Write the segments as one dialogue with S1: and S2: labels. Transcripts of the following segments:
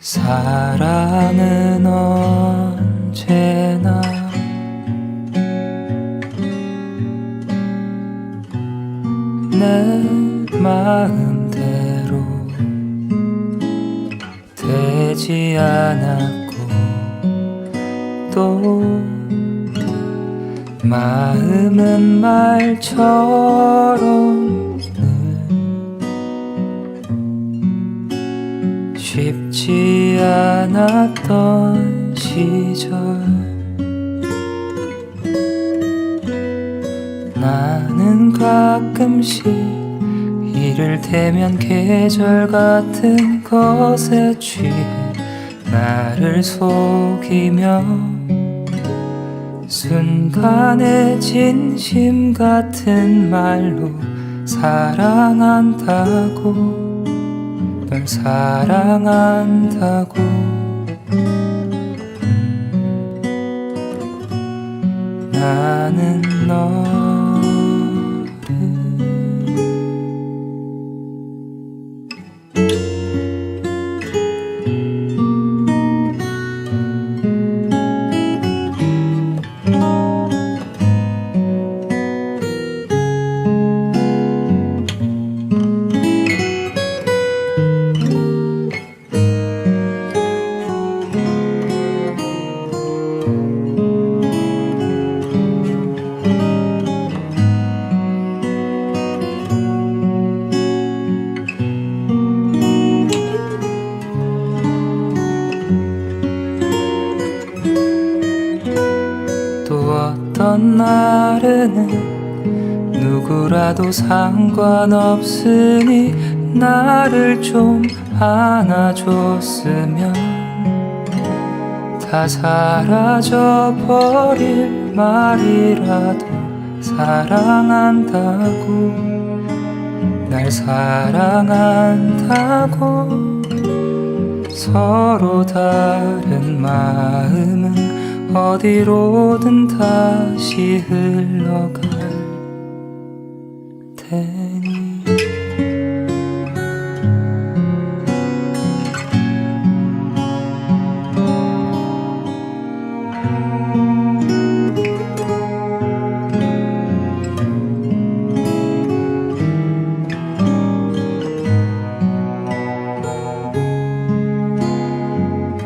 S1: 사랑은 언제나 내 마음대로 되지 않았고 또 마음은 말처럼 늘 쉽 지 않았던 시절. 나는 가끔씩 이를테면 계절 같은 것에 취해 나를 속이며 순간의 진심 같은 말로 사랑한다고 널 사랑한다고. 나는 너 어떤 날에는 누구라도 상관없으니 나를 좀 안아줬으면 다 사라져 버릴 말이라도 사랑한다고 날 사랑한다고 서로 다른 마음은 어디로든 다시 흘러갈 테니.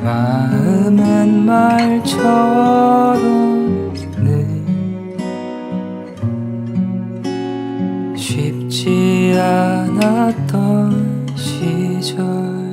S1: 마 음은 말처럼 늘 쉽지 않았던 시절